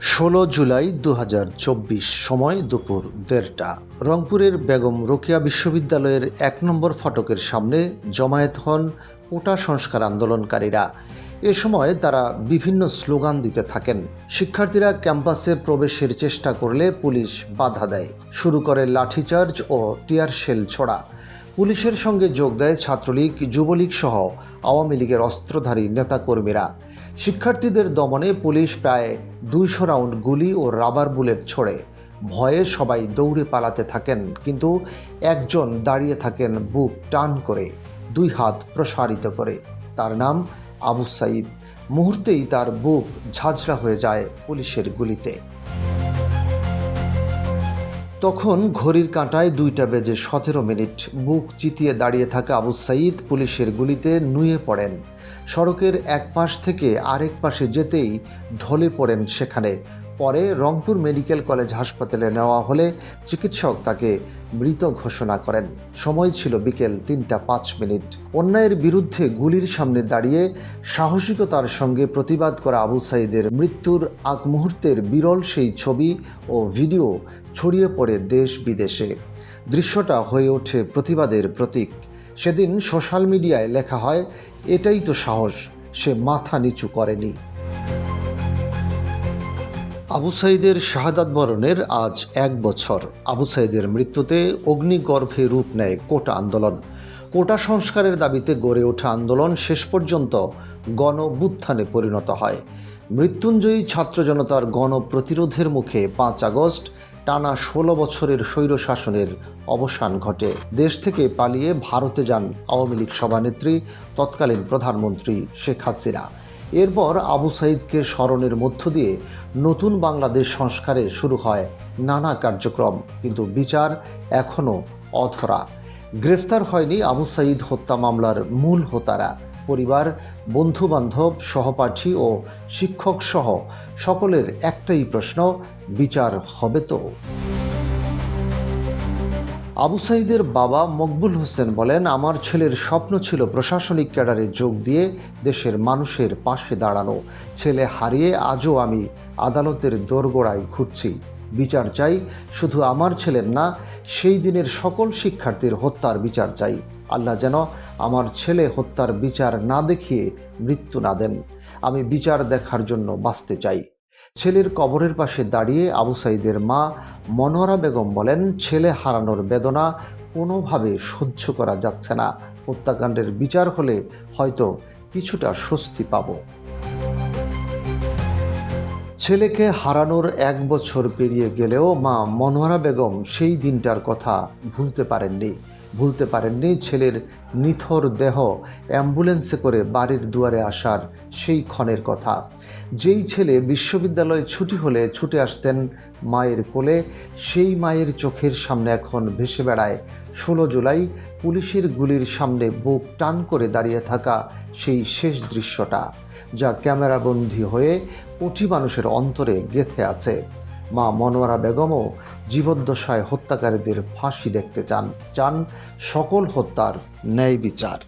ষোলো জুলাই দু হাজার চব্বিশ সময় দুপুর দেড়টা। রংপুরের বেগম রোকেয়া বিশ্ববিদ্যালয়ের এক নম্বর ফটকের সামনে জমায়েত হন কোটা সংস্কার আন্দোলনকারীরা। এ সময় তারা বিভিন্ন স্লোগান দিতে থাকেন। শিক্ষার্থীরা ক্যাম্পাসে প্রবেশের চেষ্টা করলে পুলিশ বাধা দেয়। শুরু করে লাঠিচার্জ ও টিয়ার শেল ছোড়া। পুলিশের সঙ্গে যোগ দেয় ছাত্রলীগ, যুবলীগ সহ আওয়ামী লীগের অস্ত্রধারী নেতাকর্মীরা। শিক্ষার্থীদের দমনে পুলিশ প্রায় দুইশো রাউন্ড গুলি ও রাবার বুলেট ছোড়ে। ভয়ে সবাই দৌড়ে পালাতে থাকেন, কিন্তু একজন দাঁড়িয়ে থাকেন বুক টান করে, দুই হাত প্রসারিত করে। তার নাম আবু সাইদ মুহূর্তেই তার বুক ঝাঁঝরা হয়ে যায় পুলিশের গুলিতে। তখন ঘড়ির কাঁটায় দুইটা বেজে সতেরো মিনিট বুক চিতিয়ে দাঁড়িয়ে থাকা আবু সাইদ পুলিশের গুলিতে নুয়ে পড়েন। সড়কের এক পাশ থেকে আরেক পাশে যেতেই ঢলে পড়েন সেখানে। পরে রংপুর মেডিকেল কলেজ হাসপাতালে নেওয়া হলে চিকিৎসক তাকে মৃত ঘোষণা করেন। সময় ছিল বিকেল তিনটা পাঁচ মিনিট। অন্যায়ের বিরুদ্ধে গুলির সামনে দাঁড়িয়ে সাহসিকতার সঙ্গে প্রতিবাদ করা আবু সাইদের মৃত্যুর আগ মুহূর্তের বিরল সেই ছবি ও ভিডিও ছড়িয়ে পড়ে দেশ বিদেশে। দৃশ্যটা হয়ে ওঠে প্রতিবাদের প্রতীক। সেদিন সোশ্যাল মিডিয়ায় লেখা হয়, এটাই তো সাহস, সে মাথা নিচু করেনি। আবু সাইদের শাহাদাত বরণের আজ এক বছর। আবু সাইদের মৃত্যুতে অগ্নিগর্ভে রূপ নেয় কোটা আন্দোলন। কোটা সংস্কারের দাবিতে গড়ে ওঠা আন্দোলন শেষ পর্যন্ত গণবুত্থানে পরিণত হয়। মৃত্যুঞ্জয়ী ছাত্র জনতার গণপ্রতিরোধের মুখে পাঁচ আগস্ট টানা ষোলো বছরের স্বৈরশাসনের অবসান ঘটে। দেশ থেকে পালিয়ে ভারতে যান আওয়ামী লীগ সভানেত্রী, তৎকালীন প্রধানমন্ত্রী শেখ হাসিনা। এরপর আবু সাইদকে স্মরণের মধ্য দিয়ে নতুন বাংলাদেশ সংস্কারে শুরু হয় নানা কার্যক্রম, কিন্তু বিচার এখনও অধরা। গ্রেফতার হয়নি আবু সাইদ হত্যা মামলার মূল হোতারা। পরিবার, বন্ধুবান্ধব, সহপাঠী ও শিক্ষক সহ সকলের একটাই প্রশ্ন, বিচার হবে তো? আবু সাইদের বাবা মকবুল হোসেন বলেন, আমার ছেলের স্বপ্ন ছিল প্রশাসনিক ক্যাডারে যোগ দিয়ে দেশের মানুষের পাশে দাঁড়ানো। ছেলে হারিয়ে আজও আমি আদালতের দোরগোড়ায় ঘুরছি। বিচার চাই, শুধু আমার ছেলের না, সেই দিনের সকল শিক্ষার্থীর হত্যার বিচার চাই। আল্লাহ যেন আমার ছেলে হত্যার বিচার না দেখিয়ে মৃত্যু না দেন। আমি বিচার দেখার জন্য বাঁচতে চাই। ছেলের কবরের পাশে দাঁড়িয়ে আবু সাইদের মা মনোয়ারা বেগম বলেন, ছেলে হারানোর বেদনা কোনোভাবে সহ্য করা যাচ্ছে না। হত্যাকাণ্ডের বিচার হলে হয়তো কিছুটা স্বস্তি পাব। ছেলেকে হারানোর এক বছর পেরিয়ে গেলেও মা মনোহরা বেগম সেই দিনটার কথা ভুলতে পারেননি। ভুলতে পারেননি ছেলের নিথর দেহ। অ্যাম্বুলেন্সে করে বাড়ির দুয়ারে আসার সেই ক্ষণের কথা। যেই ছেলে বিশ্ববিদ্যালয়ে ছুটি হলে ছুটে আসতেন মায়ের কোলে, সেই মায়ের চোখের সামনে এখন ভেসে বেড়ায়। ষোলো জুলাই, পুলিশের গুলির সামনে বুক টান করে দাঁড়িয়ে থাকা সেই শেষ দৃশ্যটা, যা ক্যামেরাবন্দী হয়ে কোটি মানুষের অন্তরে গেথে আছে। মা মনোয়ারা বেগমও জীবদ্দশায় হত্যাকারীদের ফাঁসি দেখতে চান। চান সকল হত্যার ন্যায় বিচার।